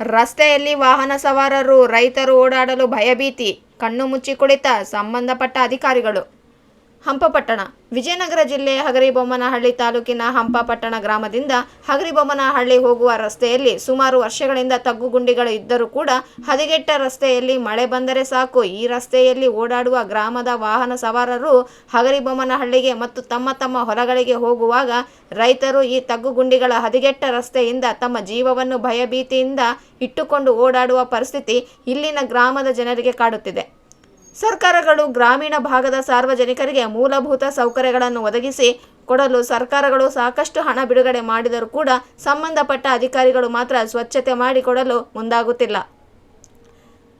ರಸ್ತೆಯಲ್ಲಿ ವಾಹನ ಸವಾರರು ರೈತರು ಓಡಾಡಲು ಭಯಭೀತಿ ಕಣ್ಣು ಮುಚ್ಚಿ ಕುಳಿತ ಸಂಬಂಧಪಟ್ಟ ಅಧಿಕಾರಿಗಳು. ಹಂಪಪಟ್ಟಣ. ವಿಜಯನಗರ ಜಿಲ್ಲೆಯ ಹಗರಿಬೊಮ್ಮನಹಳ್ಳಿ ತಾಲೂಕಿನ ಹಂಪಪಟ್ಟಣ ಗ್ರಾಮದಿಂದ ಹಗರಿಬೊಮ್ಮನಹಳ್ಳಿ ಹೋಗುವ ರಸ್ತೆಯಲ್ಲಿ ಸುಮಾರು ವರ್ಷಗಳಿಂದ ತಗ್ಗುಗುಂಡಿಗಳು ಇದ್ದರೂ ಕೂಡ ಹದಿಗೆಟ್ಟ ರಸ್ತೆಯಲ್ಲಿ ಮಳೆ ಬಂದರೆ ಸಾಕು. ಈ ರಸ್ತೆಯಲ್ಲಿ ಓಡಾಡುವ ಗ್ರಾಮದ ವಾಹನ ಸವಾರರು ಹಗರಿಬೊಮ್ಮನಹಳ್ಳಿಗೆ ಮತ್ತು ತಮ್ಮ ತಮ್ಮ ಹೊಲಗಳಿಗೆ ಹೋಗುವಾಗ ರೈತರು ಈ ತಗ್ಗುಗುಂಡಿಗಳ ಹದಿಗೆಟ್ಟ ರಸ್ತೆಯಿಂದ ತಮ್ಮ ಜೀವವನ್ನು ಭಯಭೀತಿಯಿಂದ ಇಟ್ಟುಕೊಂಡು ಓಡಾಡುವ ಪರಿಸ್ಥಿತಿ ಇಲ್ಲಿನ ಗ್ರಾಮದ ಜನರಿಗೆ ಕಾಡುತ್ತಿದೆ. ಸರ್ಕಾರಗಳು ಗ್ರಾಮೀಣ ಭಾಗದ ಸಾರ್ವಜನಿಕರಿಗೆ ಮೂಲಭೂತ ಸೌಕರ್ಯಗಳನ್ನು ಒದಗಿಸಿ ಕೊಡಲು ಸರ್ಕಾರಗಳು ಸಾಕಷ್ಟು ಹಣ ಬಿಡುಗಡೆ ಮಾಡಿದರೂ ಕೂಡ ಸಂಬಂಧಪಟ್ಟ ಅಧಿಕಾರಿಗಳು ಮಾತ್ರ ಸ್ವಚ್ಛತೆ ಮಾಡಿಕೊಡಲು ಮುಂದಾಗುತ್ತಿಲ್ಲ.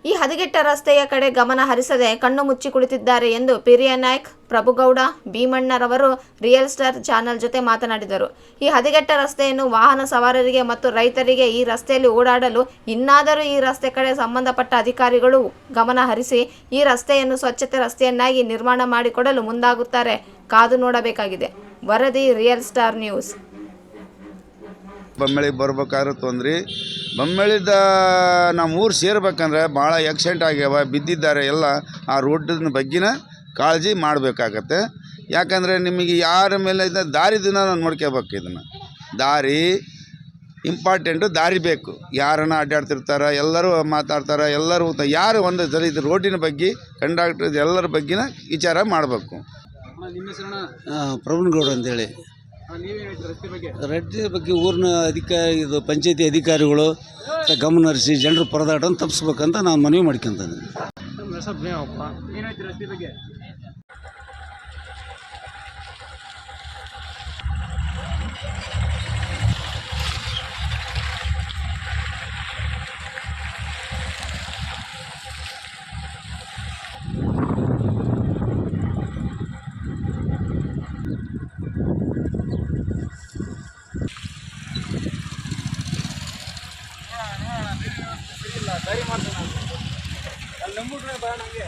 ಈ ಹದಗೆಟ್ಟ ರಸ್ತೆಯ ಕಡೆ ಗಮನ ಹರಿಸದೆ ಕಣ್ಣು ಮುಚ್ಚಿ ಕುಳಿತಿದ್ದಾರೆ ಎಂದು ಪಿರಿಯ ನಾಯ್ಕ್ ಪ್ರಭುಗೌಡ ಭೀಮಣ್ಣರವರು ರಿಯಲ್ ಸ್ಟಾರ್ ಚಾನೆಲ್ ಜೊತೆ ಮಾತನಾಡಿದರು. ಈ ಹದಗೆಟ್ಟ ರಸ್ತೆಯನ್ನು ವಾಹನ ಸವಾರರಿಗೆ ಮತ್ತು ರೈತರಿಗೆ ಈ ರಸ್ತೆಯಲ್ಲಿ ಓಡಾಡಲು ಇನ್ನಾದರೂ ಈ ರಸ್ತೆ ಕಡೆ ಸಂಬಂಧಪಟ್ಟ ಅಧಿಕಾರಿಗಳು ಗಮನ ಹರಿಸಿ ಈ ರಸ್ತೆಯನ್ನು ಸ್ವಚ್ಛತೆ ರಸ್ತೆಯನ್ನಾಗಿ ನಿರ್ಮಾಣ ಮಾಡಿಕೊಡಲು ಮುಂದಾಗುತ್ತಾರೆ ಕಾದು ನೋಡಬೇಕಾಗಿದೆ. ವರದಿ ರಿಯಲ್ ಸ್ಟಾರ್ ನ್ಯೂಸ್. ಬರ್ಬೇಕಾದ್ರೆ ತೊಂದ್ರೆ. ಬೊಮ್ಮಳಿದ ನಮ್ಮ ಊರು ಸೇರ್ಬೇಕಂದ್ರೆ ಭಾಳ ಆಕ್ಸಿಡೆಂಟ್ ಆಗ್ಯಾವ, ಬಿದ್ದಿದ್ದಾರೆ ಎಲ್ಲ, ಆ ರೋಡಿನ ಬಗ್ಗೆನ ಕಾಳಜಿ ಮಾಡಬೇಕಾಗತ್ತೆ. ಯಾಕಂದರೆ ನಿಮಗೆ ಯಾರ ಮೇಲೆ ದಾರಿ ದಿನ ನೋಡ್ಕೋಬೇಕು ಇದನ್ನು. ದಾರಿ ಇಂಪಾರ್ಟೆಂಟು ದಾರಿ ಬೇಕು. ಯಾರನ್ನ ಅಡ್ಡಾಡ್ತಿರ್ತಾರೆ, ಎಲ್ಲರೂ ಮಾತಾಡ್ತಾರೆ, ಎಲ್ಲರೂ ಯಾರು ಒಂದು ಸಲ ಇದು ರೋಡಿನ ಬಗ್ಗೆ ಕಂಡಕ್ಟರ್, ಎಲ್ಲರ ಬಗ್ಗೆನ ವಿಚಾರ ಮಾಡಬೇಕು. ಪ್ರವೀಣ್ ಅಂತೇಳಿ. ರಸ್ತೆ ಬಗ್ಗೆ? ಊರಿನ ಅಧಿಕಾರಿ ಇದು ಪಂಚಾಯತಿ ಅಧಿಕಾರಿಗಳು ಗಮನ ಹರಿಸಿ ಜನರು ಪರದಾಟವನ್ನು ತಪ್ಪಿಸ್ಬೇಕಂತ ನಾನು ಮನವಿ ಮಾಡ್ಕೊಂತೀನಿ ಸಿಗಿಲ್ಲ ಗಾಡಿ ಮಾಡ್ತೇನೆ ಅಲ್ಲಿ ನಂಬಿಟ್ರೆ ಬೇಡ ನನಗೆ